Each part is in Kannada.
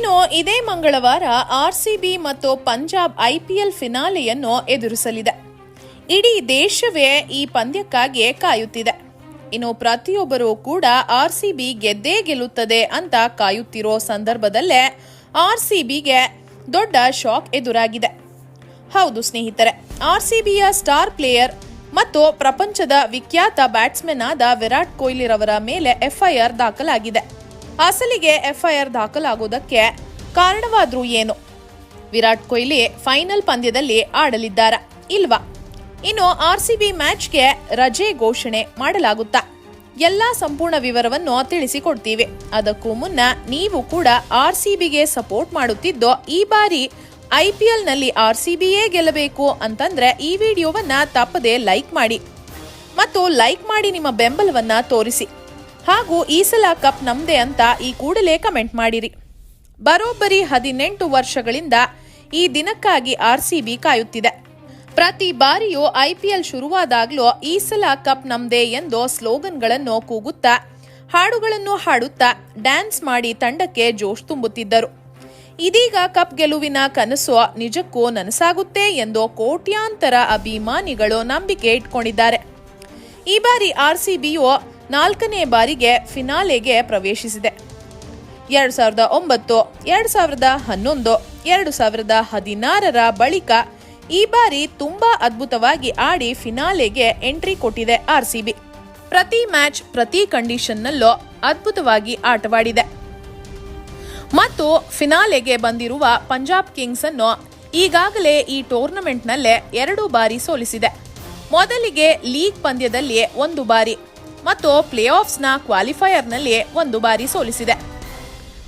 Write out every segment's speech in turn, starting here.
ಇನ್ನು ಇದೇ ಮಂಗಳವಾರ ಆರ್ಸಿಬಿ ಮತ್ತು ಪಂಜಾಬ್ ಐಪಿಎಲ್ ಫಿನಾಲೆಯನ್ನು ಎದುರಿಸಲಿದೆ. ಇಡೀ ದೇಶವೇ ಈ ಪಂದ್ಯಕ್ಕಾಗಿ ಕಾಯುತ್ತಿದೆ. ಇನ್ನು ಪ್ರತಿಯೊಬ್ಬರೂ ಕೂಡ ಆರ್ಸಿಬಿ ಗೆದ್ದೇ ಗೆಲ್ಲುತ್ತದೆ ಅಂತ ಕಾಯುತ್ತಿರೋ ಸಂದರ್ಭದಲ್ಲೇ ಆರ್ಸಿಬಿಗೆ ದೊಡ್ಡ ಶಾಕ್ ಎದುರಾಗಿದೆ. ಹೌದು ಸ್ನೇಹಿತರೆ, ಆರ್ಸಿಬಿಯ ಸ್ಟಾರ್ ಪ್ಲೇಯರ್ ಮತ್ತು ಪ್ರಪಂಚದ ವಿಖ್ಯಾತ ಬ್ಯಾಟ್ಸ್ಮನ್ ಆದ ವಿರಾಟ್ ಕೊಹ್ಲಿರವರ ಮೇಲೆ ಎಫ್ಐಆರ್ ದಾಖಲಾಗಿದೆ. ಅಸಲಿಗೆ ಎಫ್ಐಆರ್ ದಾಖಲಾಗುವುದಕ್ಕೆ ಕಾರಣವಾದ್ರೂ ಏನು? ವಿರಾಟ್ ಕೊಹ್ಲಿ ಫೈನಲ್ ಪಂದ್ಯದಲ್ಲಿ ಆಡಲಿದ್ದಾರಾ ಇಲ್ವಾ? ಇನ್ನು ಆರ್ಸಿಬಿ ಮ್ಯಾಚ್ಗೆ ರಜೆ ಘೋಷಣೆ ಮಾಡಲಾಗುತ್ತಾ? ಎಲ್ಲ ಸಂಪೂರ್ಣ ವಿವರವನ್ನು ತಿಳಿಸಿಕೊಡ್ತೀವಿ. ಅದಕ್ಕೂ ಮುನ್ನ ನೀವು ಕೂಡ ಆರ್ಸಿಬಿಗೆ ಸಪೋರ್ಟ್ ಮಾಡುತ್ತಿದ್ದು, ಈ ಬಾರಿ ಐಪಿಎಲ್ನಲ್ಲಿ ಆರ್ಸಿಬಿಯೇ ಗೆಲ್ಲಬೇಕು ಅಂತಂದ್ರೆ ಈ ವಿಡಿಯೋವನ್ನ ತಪ್ಪದೆ ಲೈಕ್ ಮಾಡಿ. ಮತ್ತು ಲೈಕ್ ಮಾಡಿ ನಿಮ್ಮ ಬೆಂಬಲವನ್ನ ತೋರಿಸಿ. ಹಾಗೂ ಈ ಸಲ ಕಪ್ ನಮ್ದೇ ಅಂತ ಈ ಕೂಡಲೇ ಕಮೆಂಟ್ ಮಾಡಿರಿ. ಬರೋಬ್ಬರಿ ಹದಿನೆಂಟು ವರ್ಷಗಳಿಂದ ಈ ದಿನಕ್ಕಾಗಿ ಆರ್ಸಿಬಿ ಕಾಯುತ್ತಿದೆ. ಪ್ರತಿ ಬಾರಿಯೂ ಐಪಿಎಲ್ ಶುರುವಾದಾಗಲೂ ಈ ಸಲ ಕಪ್ ನಮ್ದೇ ಎಂದು ಸ್ಲೋಗನ್ಗಳನ್ನು ಕೂಗುತ್ತಾ, ಹಾಡುಗಳನ್ನು ಹಾಡುತ್ತಾ, ಡ್ಯಾನ್ಸ್ ಮಾಡಿ ತಂಡಕ್ಕೆ ಜೋಶ್ ತುಂಬುತ್ತಿದ್ದರು. ಇದೀಗ ಕಪ್ ಗೆಲುವಿನ ಕನಸು ನಿಜಕ್ಕೂ ನನಸಾಗುತ್ತೆ ಎಂದು ಕೋಟ್ಯಾಂತರ ಅಭಿಮಾನಿಗಳು ನಂಬಿಕೆ ಇಟ್ಕೊಂಡಿದ್ದಾರೆ. ಈ ಬಾರಿ ಆರ್ಸಿಬಿಯು ನಾಲ್ಕನೇ ಬಾರಿಗೆ ಫಿನಾಲೆಗೆ ಪ್ರವೇಶಿಸಿದೆ. ಎರಡು ಸಾವಿರದ ಒಂಬತ್ತು, ಎರಡು ಸಾವಿರದ ಹನ್ನೊಂದು, ಎರಡು ಸಾವಿರದ ಹದಿನಾರರ ಬಳಿಕ ಈ ಬಾರಿ ತುಂಬಾ ಅದ್ಭುತವಾಗಿ ಆಡಿ ಫಿನಾಲೆಗೆ ಎಂಟ್ರಿ ಕೊಟ್ಟಿದೆ ಆರ್ಸಿಬಿ. ಪ್ರತಿ ಮ್ಯಾಚ್ ಪ್ರತಿ ಕಂಡೀಷನ್ನಲ್ಲೂ ಅದ್ಭುತವಾಗಿ ಆಟವಾಡಿದೆ. ಮತ್ತು ಫಿನಾಲೆಗೆ ಬಂದಿರುವ ಪಂಜಾಬ್ ಕಿಂಗ್ಸ್ ಅನ್ನು ಈಗಾಗಲೇ ಈ ಟೂರ್ನಮೆಂಟ್ನಲ್ಲೇ ಎರಡು ಬಾರಿ ಸೋಲಿಸಿದೆ. ಮೊದಲಿಗೆ ಲೀಗ್ ಪಂದ್ಯದಲ್ಲಿ ಒಂದು ಬಾರಿ. ಮತ್ತು ಪ್ಲೇ ಆಫ್ಸ್ನ ಕ್ವಾಲಿಫೈಯರ್ನಲ್ಲಿ ಒಂದು ಬಾರಿ ಸೋಲಿಸಿದೆ.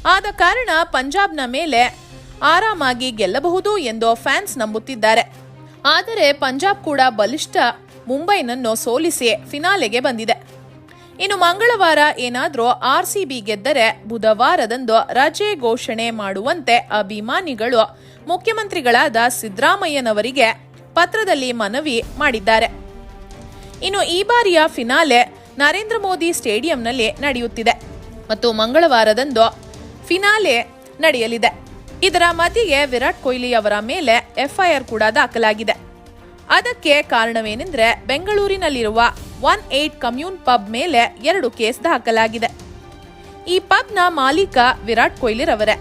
ಆದ ಕಾರಣ ಪಂಜಾಬ್ನ ಮೇಲೆ ಆರಾಮಾಗಿ ಗೆಲ್ಲಬಹುದು ಎಂದು ಫ್ಯಾನ್ಸ್ ನಂಬುತ್ತಿದ್ದಾರೆ. ಆದರೆ ಪಂಜಾಬ್ ಕೂಡ ಬಲಿಷ್ಠ ಮುಂಬೈನನ್ನು ಸೋಲಿಸಿ ಫಿನಾಲೆಗೆ ಬಂದಿದೆ. ಇನ್ನು ಮಂಗಳವಾರ ಏನಾದರೂ ಆರ್ಸಿಬಿ ಗೆದ್ದರೆ ಬುಧವಾರದಂದು ರಜೆ ಘೋಷಣೆ ಮಾಡುವಂತೆ ಅಭಿಮಾನಿಗಳು ಮುಖ್ಯಮಂತ್ರಿಗಳಾದ ಸಿದ್ದರಾಮಯ್ಯನವರಿಗೆ ಪತ್ರದಲ್ಲಿ ಮನವಿ ಮಾಡಿದ್ದಾರೆ. ಇನ್ನು ಈ ಬಾರಿಯ ಫಿನಾಲೆ ನರೇಂದ್ರ ಮೋದಿ ಸ್ಟೇಡಿಯಂನಲ್ಲಿ ನಡೆಯುತ್ತಿದೆ ಮತ್ತು ಮಂಗಳವಾರದಂದು ಫಿನಾಲೆ ನಡೆಯಲಿದೆ. ಇದರ ಮಧ್ಯೆಗೆ ವಿರಾಟ್ ಕೊಹ್ಲಿ ಅವರ ಮೇಲೆ ಎಫ್ಐಆರ್ ಕೂಡ ದಾಖಲಾಗಿದೆ. ಅದಕ್ಕೆ ಕಾರಣವೇನೆಂದರೆ ಬೆಂಗಳೂರಿನಲ್ಲಿರುವ ಒನ್ ಏಟ್ ಕಮ್ಯೂನ್ ಪಬ್ ಮೇಲೆ ಎರಡು ಕೇಸ್ ದಾಖಲಾಗಿದೆ. ಈ ಪಬ್ನ ಮಾಲೀಕ ವಿರಾಟ್ ಕೊಹ್ಲಿರವರೇ.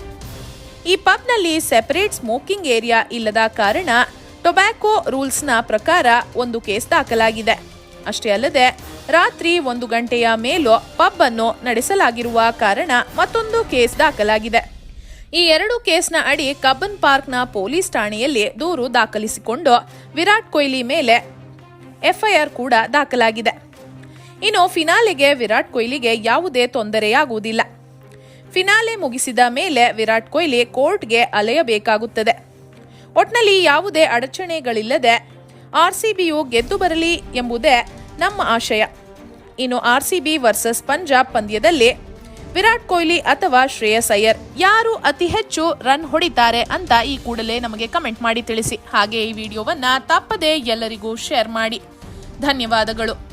ಈ ಪಬ್ನಲ್ಲಿ ಸೆಪರೇಟ್ ಸ್ಮೋಕಿಂಗ್ ಏರಿಯಾ ಇಲ್ಲದ ಕಾರಣ ಟೊಬ್ಯಾಕೋ ರೂಲ್ಸ್ನ ಪ್ರಕಾರ ಒಂದು ಕೇಸ್ ದಾಖಲಾಗಿದೆ. ಅಷ್ಟೇ ಅಲ್ಲದೆ, ರಾತ್ರಿ ಒಂದು ಗಂಟೆಯ ಮೇಲೂ ಪಬ್ ಅನ್ನು ನಡೆಸಲಾಗಿರುವ ಕಾರಣ ಮತ್ತೊಂದು ಕೇಸ್ ದಾಖಲಾಗಿದೆ. ಈ ಎರಡು ಕೇಸ್ನ ಅಡಿ ಕಬ್ಬನ್ ಪಾರ್ಕ್ನ ಪೊಲೀಸ್ ಠಾಣೆಯಲ್ಲಿ ದೂರು ದಾಖಲಿಸಿಕೊಂಡು ವಿರಾಟ್ ಕೊಹ್ಲಿ ಮೇಲೆ ಎಫ್ಐಆರ್ ಕೂಡ ದಾಖಲಾಗಿದೆ. ಇನ್ನು ಫಿನಾಲೆಗೆ ವಿರಾಟ್ ಕೊಹ್ಲಿಗೆ ಯಾವುದೇ ತೊಂದರೆಯಾಗುವುದಿಲ್ಲ. ಫಿನಾಲೆ ಮುಗಿಸಿದ ಮೇಲೆ ವಿರಾಟ್ ಕೊಹ್ಲಿ ಕೋರ್ಟ್ಗೆ ಅಲೆಯಬೇಕಾಗುತ್ತದೆ. ಒಟ್ನಲ್ಲಿ ಯಾವುದೇ ಅಡಚಣೆಗಳಿಲ್ಲದೆ ಆರ್ಸಿಬಿಯು ಗೆದ್ದು ಬರಲಿ ಎಂಬುದೇ ನಮ್ಮ ಆಶಯ. ಇನ್ನು ಆರ್ಸಿಬಿ ವರ್ಸಸ್ ಪಂಜಾಬ್ ಪಂದ್ಯದಲ್ಲಿ ವಿರಾಟ್ ಕೊಹ್ಲಿ ಅಥವಾ ಶ್ರೇಯಸ್ ಅಯ್ಯರ್ ಯಾರು ಅತಿ ಹೆಚ್ಚು ರನ್ ಹೊಡಿತಾರೆ ಅಂತ ಈ ಕೂಡಲೇ ನಮಗೆ ಕಮೆಂಟ್ ಮಾಡಿ ತಿಳಿಸಿ. ಹಾಗೆ ಈ ವಿಡಿಯೋವನ್ನ ತಪ್ಪದೇ ಎಲ್ಲರಿಗೂ ಶೇರ್ ಮಾಡಿ. ಧನ್ಯವಾದಗಳು.